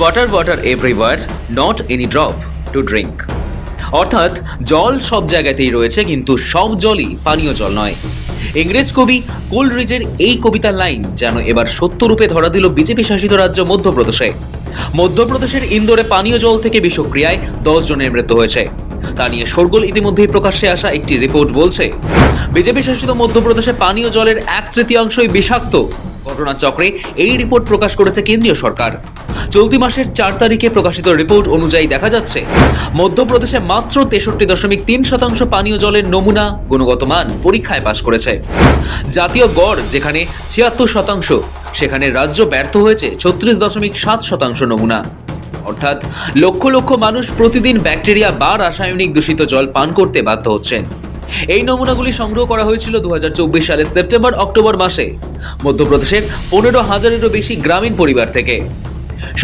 Water water everywhere not any drop to drink অর্থাৎ, জল সব জায়গাতেই রয়েছে, কিন্তু সব জলই পানীয় জল নয়। ইংরেজ কবি কোলরিজের এই কবিতার লাইন যেন এবার সত্যরূপে ধরা দিল বিজেপি শাসিত রাজ্য মধ্যপ্রদেশে। মধ্যপ্রদেশের ইন্দোরে পানীয় জল থেকে বিষক্রিয়ায় দশ জনের মৃত্যু হয়েছে। তা নিয়ে শোরগোল ইতিমধ্যেই প্রকাশ্যে আসা একটি রিপোর্ট বলছে, বিজেপি শাসিত মধ্যপ্রদেশে পানীয় জলের এক তৃতীয়াংশই বিষাক্ত ঘটনাচক্রে এই রিপোর্ট প্রকাশ করেছে কেন্দ্রীয় সরকার। চলতি মাসের চার তারিখে প্রকাশিত রিপোর্ট অনুযায়ী দেখা যাচ্ছে, মধ্যপ্রদেশে মাত্র তেষট্টি দশমিক তিন শতাংশ পানীয় জলের নমুনা গুণগত মান পরীক্ষায় পাশ করেছে। জাতীয় গড় যেখানে ছিয়াত্তর শতাংশ, সেখানে রাজ্য ব্যর্থ হয়েছে ছত্রিশ দশমিক সাত শতাংশ নমুনা। অর্থাৎ লক্ষ লক্ষ মানুষ প্রতিদিন ব্যাকটেরিয়া বা রাসায়নিক দূষিত জল পান করতে বাধ্য হচ্ছেন। এই নমুনাগুলি সংগ্রহ করা হয়েছিল দু হাজার চব্বিশ সালের সেপ্টেম্বর অক্টোবর মাসে, মধ্যপ্রদেশের পনেরো হাজারেরও বেশি গ্রামীণ পরিবার থেকে।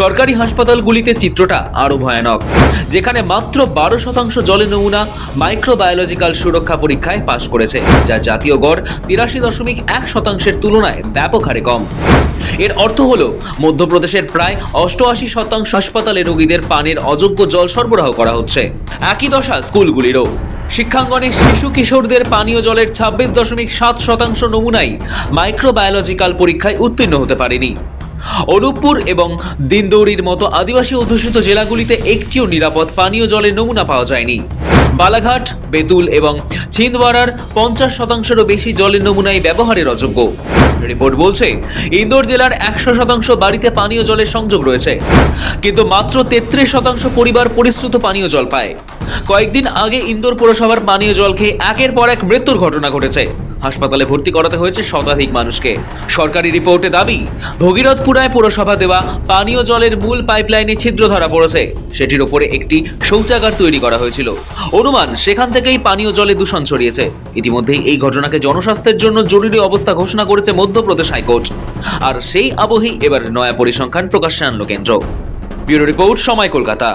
সরকারি হাসপাতালগুলিতে চিত্রটা আরও ভয়ানক, যেখানে মাত্র বারো শতাংশ জলের নমুনা মাইক্রোবায়োলজিক্যাল সুরক্ষা পরীক্ষায় পাশ করেছে, যা জাতীয় গড় তিরাশি দশমিক এক শতাংশের তুলনায় ব্যাপক হারে কম। এর অর্থ হল, মধ্যপ্রদেশের প্রায় অষ্টআশি শতাংশ হাসপাতালে রোগীদের পানের অযোগ্য জল সরবরাহ করা হচ্ছে। একই দশা স্কুলগুলিরও। শিক্ষাঙ্গনে শিশু কিশোরদের পানীয় জলের ছাব্বিশ দশমিক সাত শতাংশ নমুনাই মাইক্রোবায়োলজিক্যাল পরীক্ষায় উত্তীর্ণ হতে পারেনি। অনুপপুর এবং দিনদৌড়ির মতো আদিবাসী অধ্যুষিত জেলাগুলিতে একটিও নিরাপদ পানীয় জলের নমুনা পাওয়া যায়নি। বালাঘাট, বেতুল এবং ছিন্দওয়ারার পঞ্চাশ শতাংশেরও বেশি জলের নমুনাই ব্যবহারের অযোগ্য। রিপোর্ট বলছে, ইন্দোর জেলার একশো শতাংশ বাড়িতে পানীয় জলের সংযোগ রয়েছে, কিন্তু মাত্র তেত্রিশ শতাংশ পরিবার পরিশ্রুত পানীয় জল পায়। কয়েকদিন আগে ইন্দোর পুরসভার পানীয় জল খেয়ে একের পর এক মৃত্যুর ঘটনা ঘটেছে। হাসপাতালে ভর্তি করাতে হয়েছে শতাধিক মানুষকে। সরকারি রিপোর্টে দাবি, ভগীরথপুরায় পুরসভা দেওয়া পানীয় জলের মূল পাইপলাইনে ছিদ্র ধরা পড়েছে। সেটির ওপরে একটি শৌচাগার তৈরি করা হয়েছিল। অনুমান, সেখান থেকেই পানীয় জলে দূষণ ছড়িয়েছে। ইতিমধ্যেই এই ঘটনাকে জনস্বাস্থ্যের জন্য জরুরি অবস্থা ঘোষণা করেছে মধ্যপ্রদেশ হাইকোর্ট। আর সেই আবহেই এবার নয়া পরিসংখ্যান প্রকাশ্যে আনলো কেন্দ্র। ব্যুরো রিপোর্ট সময় কলকাতা।